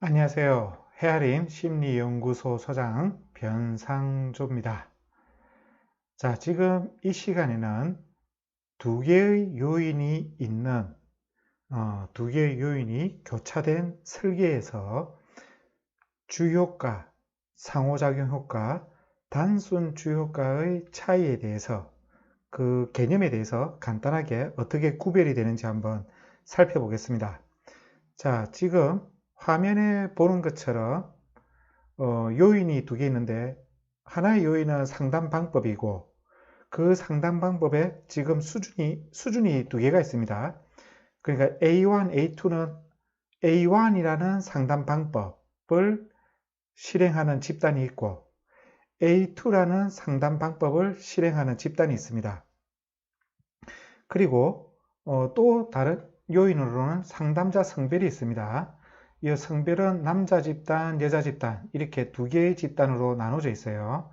안녕하세요. 헤아림 심리연구소 소장 변상조입니다. 자, 지금 이 시간에는 두 개의 요인이 있는 어, 두 개의 요인이 교차된 설계에서 주효과, 상호작용 효과, 단순 주효과의 차이에 대해서 그 개념에 대해서 간단하게 어떻게 구별이 되는지 한번 살펴보겠습니다. 자, 지금 화면에 보는 것처럼 어, 요인이 두 개 있는데 하나의 요인은 상담 방법이고 그 상담 방법에 지금 수준이 수준이 두 개가 있습니다. 그러니까 A1, A2는 A1이라는 상담 방법을 실행하는 집단이 있고 A2라는 상담 방법을 실행하는 집단이 있습니다. 그리고 어, 또 다른 요인으로는 상담자 성별이 있습니다. 이 성별은 남자 집단, 여자 집단 이렇게 두 개의 집단으로 나눠져 있어요.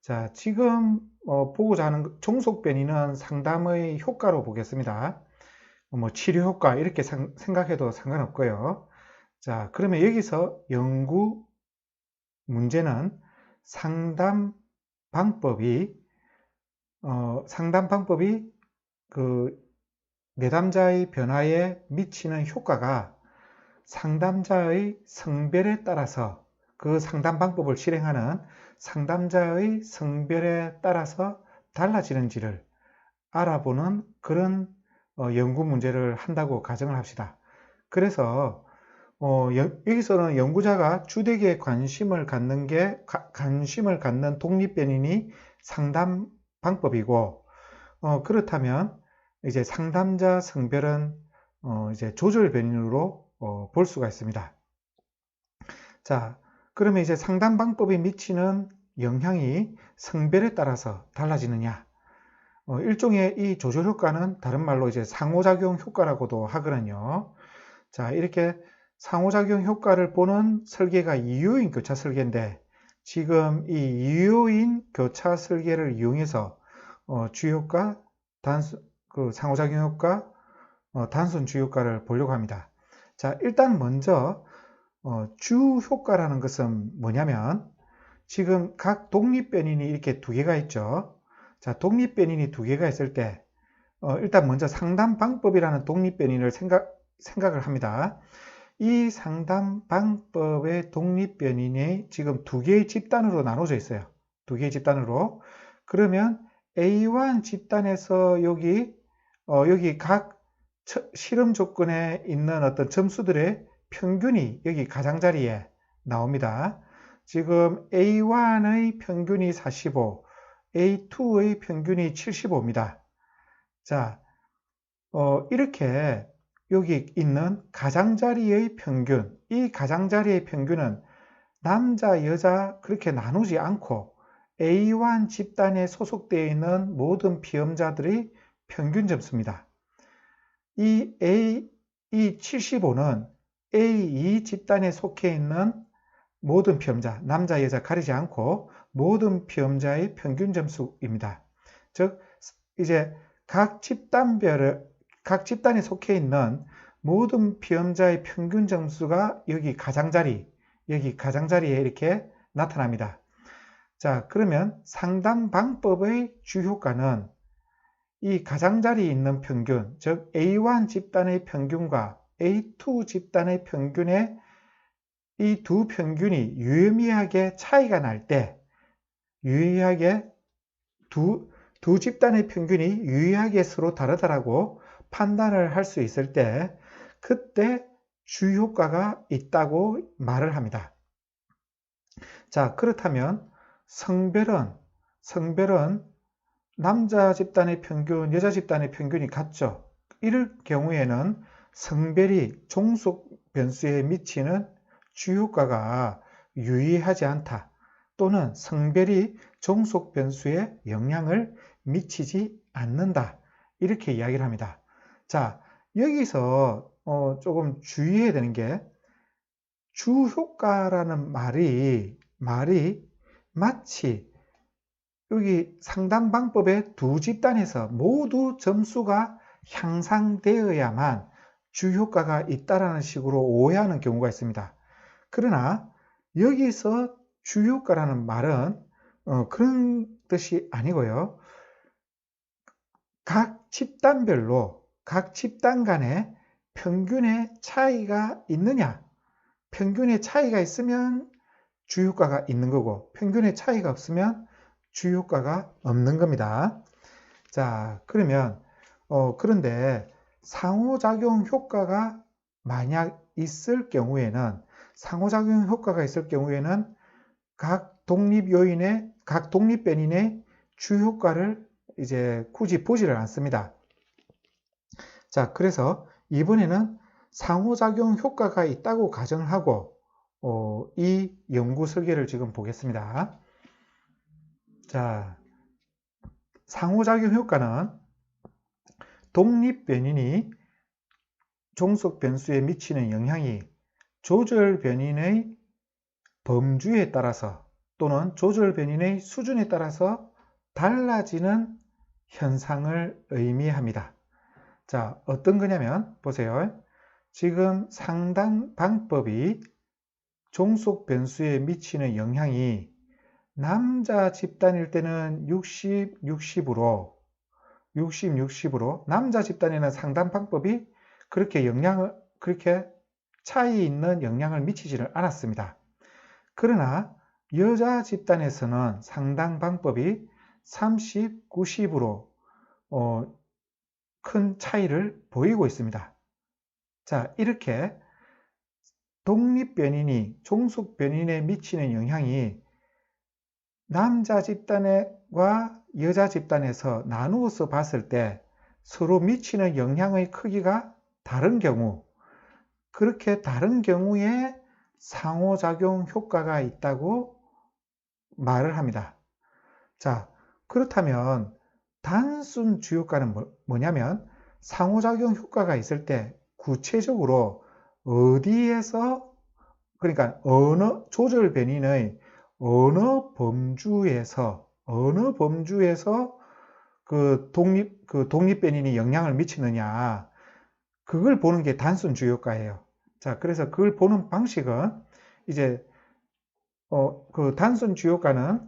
자, 지금 어, 보고자 하는 종속 변이는 상담의 효과로 보겠습니다. 뭐 치료 효과 이렇게 상, 생각해도 상관없고요. 자, 그러면 여기서 연구 문제는 상담 방법이 어, 상담 방법이 그 내담자의 변화에 미치는 효과가 상담자의 성별에 따라서 그 상담 방법을 실행하는 상담자의 성별에 따라서 달라지는지를 알아보는 그런 어, 연구 문제를 한다고 가정을 합시다. 그래서 어, 여기서는 연구자가 주되게 관심을 갖는 게 관심을 갖는 독립변인이 상담 방법이고 어, 그렇다면 이제 상담자 성별은 어, 이제 조절 변인으로 어, 볼 수가 있습니다. 자, 그러면 이제 상담 방법이 미치는 영향이 성별에 따라서 달라지느냐? 어, 일종의 이 조절 효과는 다른 말로 이제 상호작용 효과라고도 하거든요. 자, 이렇게 상호작용 효과를 보는 설계가 이유인 교차 설계인데 지금 이 이유인 교차 설계를 이용해서 어, 주효과, 단순, 그 상호작용 효과, 어, 단순 주효과를 보려고 합니다. 자, 일단 먼저 어, 주 효과라는 것은 뭐냐면 지금 각 독립변인이 이렇게 두 개가 있죠. 자, 독립변인이 두 개가 있을 때 어, 일단 먼저 상담 방법이라는 독립변인을 생각, 생각을 합니다. 이 상담 방법의 독립변인이 지금 두 개의 집단으로 나눠져 있어요. 두 개의 집단으로. 그러면 A1 집단에서 여기, 어, 여기 각 실험 조건에 있는 어떤 점수들의 평균이 여기 가장자리에 나옵니다. 지금 A1의 평균이 45, A2의 평균이 75입니다. 자, 어, 이렇게 여기 있는 가장자리의 평균, 이 가장자리의 평균은 남자, 여자 그렇게 나누지 않고 A1 집단에 소속되어 있는 모든 피험자들의 평균 점수입니다. 이 A, 이 75는 A2 집단에 속해 있는 모든 피험자, 남자, 여자 가리지 않고 모든 피험자의 평균 점수입니다. 즉, 이제 각 집단별을, 각 집단에 속해 있는 모든 피험자의 평균 점수가 여기 가장자리, 여기 가장자리에 이렇게 나타납니다. 자, 그러면 상담 방법의 주효과는 이 가장자리에 있는 평균, 즉 A1 집단의 평균과 A2 집단의 평균의 이 두 평균이 유의미하게 차이가 날 때, 유의하게 두, 두 집단의 평균이 유의하게 서로 다르다라고 판단을 할 수 있을 때, 그때 주효과가 있다고 말을 합니다. 자, 그렇다면 성별은, 성별은 남자 집단의 평균, 여자 집단의 평균이 같죠. 이럴 경우에는 성별이 종속 변수에 미치는 주효과가 유의하지 않다. 또는 성별이 종속 변수에 영향을 미치지 않는다. 이렇게 이야기를 합니다. 자, 여기서 어 조금 주의해야 되는 게 주효과라는 말이 말이 마치 여기 상담 방법의 두 집단에서 모두 점수가 향상되어야만 주효과가 있다라는 식으로 오해하는 경우가 있습니다. 그러나 여기서 주효과라는 말은 어, 그런 뜻이 아니고요. 각 집단별로 각 집단 간에 평균의 차이가 있느냐 평균의 차이가 있으면 주효과가 있는 거고 평균의 차이가 없으면 주효과가 없는 겁니다. 자 그러면 어, 그런데 상호작용 효과가 만약 있을 경우에는 상호작용 효과가 있을 경우에는 각 독립 요인의 각 독립 변인의 주효과를 이제 굳이 보지를 않습니다. 자, 그래서 이번에는 상호작용 효과가 있다고 가정을 하고 어, 이 연구 설계를 지금 보겠습니다. 자, 상호작용 효과는 독립 변인이 종속 변수에 미치는 영향이 조절 변인의 범주에 따라서 또는 조절 변인의 수준에 따라서 달라지는 현상을 의미합니다. 자, 어떤 거냐면 보세요. 지금 상당 방법이 종속 변수에 미치는 영향이 남자 집단일 때는 60, 60으로 60, 60으로 남자 집단에는 상당 방법이 그렇게 영향을 그렇게 차이 있는 영향을 미치지를 않았습니다. 그러나 여자 집단에서는 상당 방법이 30, 90으로 어, 큰 차이를 보이고 있습니다. 자, 이렇게 독립변인이 종속변인에 미치는 영향이 남자 집단과 여자 집단에서 나누어서 봤을 때 서로 미치는 영향의 크기가 다른 경우 그렇게 다른 경우에 상호작용 효과가 있다고 말을 합니다. 자, 그렇다면 단순 주효과는 뭐, 뭐냐면 상호작용 효과가 있을 때 구체적으로 어디에서 그러니까 어느 조절 변인의 어느 범주에서 어느 범주에서 그 독립 그 독립 변인이 영향을 미치느냐 그걸 보는 게 단순 주효과예요. 자, 그래서 그걸 보는 방식은 이제 어, 그 단순 주효과는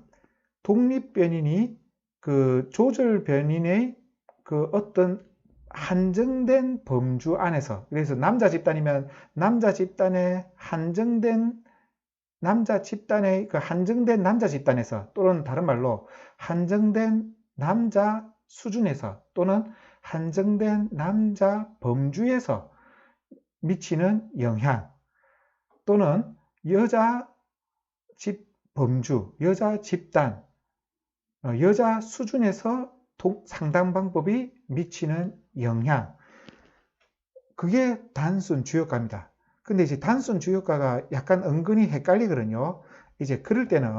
독립 변인이 그 조절 변인의 그 어떤 한정된 범주 안에서 그래서 남자 집단이면 남자 집단의 한정된 남자 집단의 그 한정된 남자 집단에서 또는 다른 말로 한정된 남자 수준에서 또는 한정된 남자 범주에서 미치는 영향 또는 여자 집 범주, 여자 집단, 어, 여자 수준에서 상당 방법이 미치는 영향 그게 단순 주효과입니다. 근데 이제 단순 주효과가 약간 은근히 헷갈리거든요. 이제 그럴 때는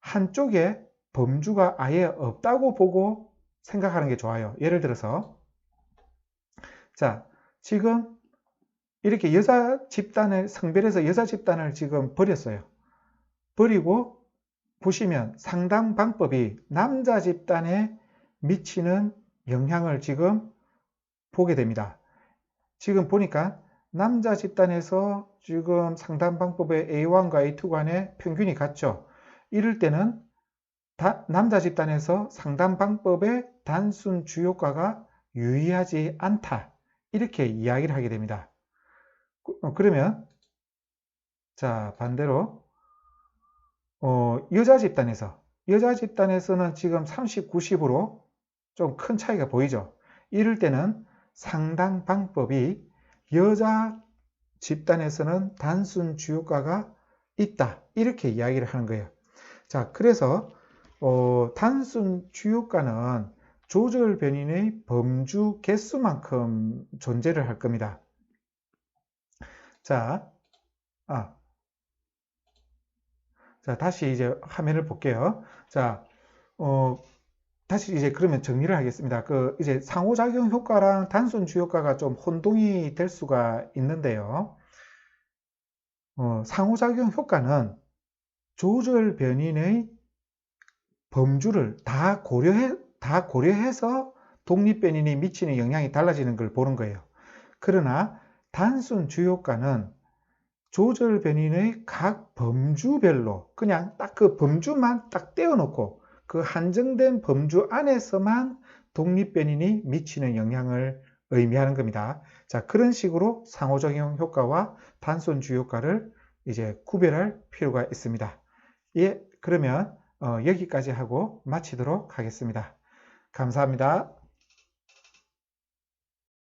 한쪽에 범주가 아예 없다고 보고 생각하는 게 좋아요. 예를 들어서 자 지금 이렇게 여자 집단을 성별에서 여자 집단을 지금 버렸어요. 버리고 보시면 상당 방법이 남자 집단에 미치는 영향을 지금 보게 됩니다. 지금 보니까 남자 집단에서 지금 상담 방법의 A1과 A2 간의 평균이 같죠. 이럴 때는 남자 집단에서 상담 방법의 단순 주효과가 유의하지 않다. 이렇게 이야기를 하게 됩니다. 어, 그러면 자 반대로 어, 여자 집단에서 여자 집단에서는 지금 30, 90으로 좀 큰 차이가 보이죠. 이럴 때는 상당 방법이 여자 집단에서는 단순 주효과가 있다. 이렇게 이야기를 하는 거예요. 자, 그래서 어, 단순 주효과는 조절 변인의 범주 개수만큼 존재를 할 겁니다. 자, 아, 자 다시 이제 화면을 볼게요. 자, 어, 다시 이제 그러면 정리를 하겠습니다. 그 이제 상호작용 효과랑 단순 주 효과가 좀 혼동이 될 수가 있는데요. 어, 상호작용 효과는 조절 변인의 범주를 다 고려해 다 고려해서 독립 변인이 미치는 영향이 달라지는 걸 보는 거예요. 그러나 단순 주효과는 조절 변인의 각 범주별로 그냥 딱 그 범주만 딱 떼어놓고 그 한정된 범주 안에서만 독립 변인이 미치는 영향을 의미하는 겁니다. 자, 그런 식으로 상호작용 효과와 단순 주요 효과를 이제 구별할 필요가 있습니다. 예, 그러면 어, 여기까지 하고 마치도록 하겠습니다. 감사합니다.